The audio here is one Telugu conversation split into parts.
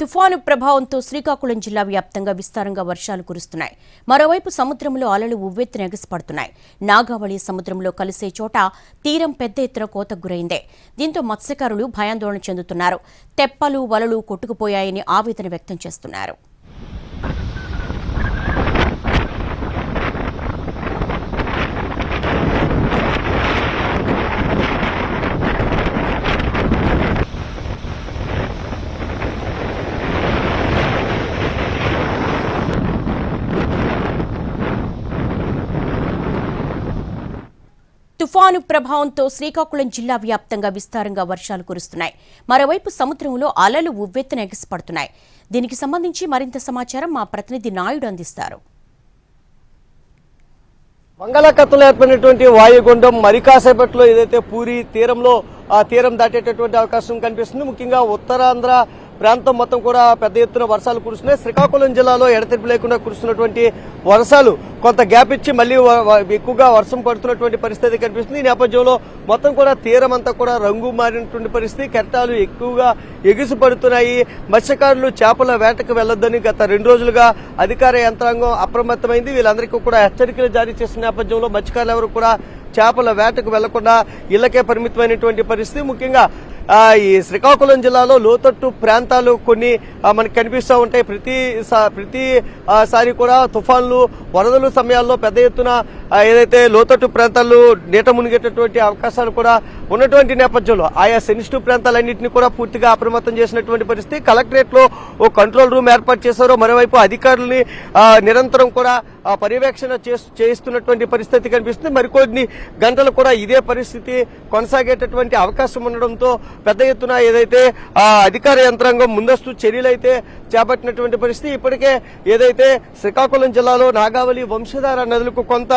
తుఫాను ప్రభావంతో శ్రీకాకుళం జిల్లా వ్యాప్తంగా విస్తారంగా వర్షాలు కురుస్తున్నాయి. మరోవైపు సముద్రంలో అలలు ఉవ్వెత్తున ఎగసిపడుతున్నాయి నాగావళి సముద్రంలో కలిసే చోట తీరం పెద్ద ఎత్తున కోతకు గురైందే. దీంతో మత్స్యకారులు భయాందోళన చెందుతున్నారు. తెప్పలు వలలు కొట్టుకుపోయాయని ఆవేదన వ్యక్తం చేస్తున్నారు. తుఫాను ప్రభావంతో శ్రీకాకుళం జిల్లా వ్యాప్తంగా విస్తారంగా వర్షాలు కురుస్తున్నాయి. మరోవైపు సముద్రంలో అలలు ఉవ్వెత్తున ఎగసిపడుతున్నాయి. దీనికి సంబంధించి మరింత సమాచారం మా ప్రతినిధి నాయుడు అందిస్తారు. బంగాళాఖాతంలో ఏర్పడినటువంటి వాయుగుండం మరి కాసేపట్లో ఏదైతే పూరి తీరంలో ఆ తీరం దాటేటటువంటి అవకాశం కనిపిస్తుంది. ముఖ్యంగా ఉత్తరాంధ్ర ప్రాంతం మొత్తం కూడా పెద్ద ఎత్తున వర్షాలు కురుస్తున్నాయి. శ్రీకాకుళం జిల్లాలో ఎడతెరిపి లేకుండా కురుస్తున్నటువంటి వర్షాలు కొంత గ్యాప్ ఇచ్చి మళ్ళీ ఎక్కువగా వర్షం పడుతున్నటువంటి పరిస్థితి కనిపిస్తుంది. ఈ నేపథ్యంలో మొత్తం కూడా తీరం అంతా కూడా రంగు మారినటువంటి పరిస్థితి. కెరటాలు ఎక్కువగా ఎగిసి పడుతున్నాయి మత్స్యకారులు చేపల వేటకు వెళ్ళొద్దని గత రెండు రోజులుగా అధికార యంత్రాంగం అప్రమత్తమైంది. వీళ్ళందరికీ కూడా హెచ్చరికలు జారీ చేసిన నేపథ్యంలో మత్స్యకారులు ఎవరు కూడా చేపల వేటకు వెళ్ళకుండా ఇళ్ళకే పరిమితమైనటువంటి పరిస్థితి. ముఖ్యంగా ఈ శ్రీకాకుళం జిల్లాలో లోతట్టు ప్రాంతాలు కొన్ని మనకు కనిపిస్తూ ఉంటాయి. ప్రతి సా- ప్రతి సారి కూడా తుఫాన్లు వరదలు సమయాల్లో పెద్ద ఎత్తున ఏదైతే లోతట్టు ప్రాంతాలు నీట మునిగేటటువంటి అవకాశాలు కూడా ఉన్నటువంటి నేపథ్యంలో ఆయా సెన్సిటివ్ ప్రాంతాలన్నింటినీ కూడా పూర్తిగా అప్రమత్తం చేసినటువంటి పరిస్థితి. కలెక్టరేట్లో ఓ కంట్రోల్ రూమ్ ఏర్పాటు చేశారు. మరోవైపు అధికారులని నిరంతరం కూడా పర్యవేక్షణ చేస్తున్నటువంటి చేయిస్తున్నటువంటి పరిస్థితి కనిపిస్తుంది. మరికొన్ని గంటలు కూడా ఇదే పరిస్థితి కొనసాగేటటువంటి అవకాశం ఉండడంతో పెద్ద ఎత్తున ఏదైతే అధికార యంత్రాంగం ముందస్తు చర్యలైతే చేపట్టినటువంటి పరిస్థితి ఇప్పటికే ఏదైతే శ్రీకాకుళం జిల్లాలో నాగావళి వంశధార నదులకు కొంత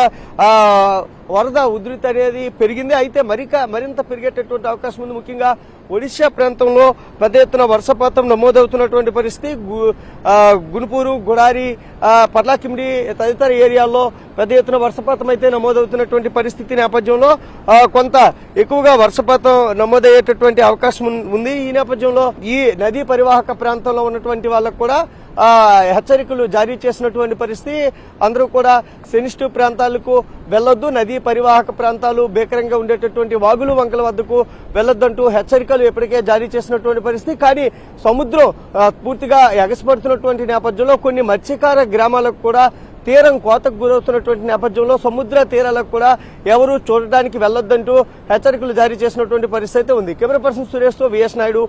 వరద ఉధృతి అనేది పెరిగింది. అయితే మరిక మరింత పెరిగేటటువంటి అవకాశం ఉంది. ముఖ్యంగా ఒడిశా ప్రాంతంలో పెద్ద ఎత్తున వర్షపాతం నమోదవుతున్నటువంటి పరిస్థితి. గు- గునుపూరు గుడారి పర్లాకిమిడి తదితర ఏరియాల్లో పెద్ద ఎత్తున వర్షపాతం అయితే నమోదవుతున్నటువంటి పరిస్థితి నేపథ్యంలో కొంత ఎక్కువగా వర్షపాతం నమోదయ్యేటటువంటి అవకాశం ఉంది. ఈ నేపథ్యంలో ఈ నదీ పరివాహక ప్రాంతంలో ఉన్నటువంటి వాళ్ళకు కూడా హెచ్చరికలు జారీ చేసినటువంటి పరిస్థితి. అందరూ కూడా సెన్సిటివ్ ప్రాంతాలకు వెళ్ళొద్దు నదీ పరివాహక ప్రాంతాలు భీకరంగా ఉండేటటువంటి వాగులు వంకల వద్దకు వెళ్ళొద్దంటూ హెచ్చరికలు ఇప్పటికే జారీ చేసినటువంటి పరిస్థితి. కానీ సముద్రం పూర్తిగా ఎగసిపడుతున్నటువంటి నేపథ్యంలో కొన్ని మత్స్యకార గ్రామాలకు కూడా తీరం కోతకు గురవుతున్నటువంటి నేపథ్యంలో సముద్ర తీరాలకు కూడా ఎవరు చూడడానికి వెళ్ళొద్దంటూ హెచ్చరికలు జారీ చేసినటువంటి పరిస్థితి ఉంది. కెమెరా పర్సన్ సురేష్తో విఎస్ నాయుడు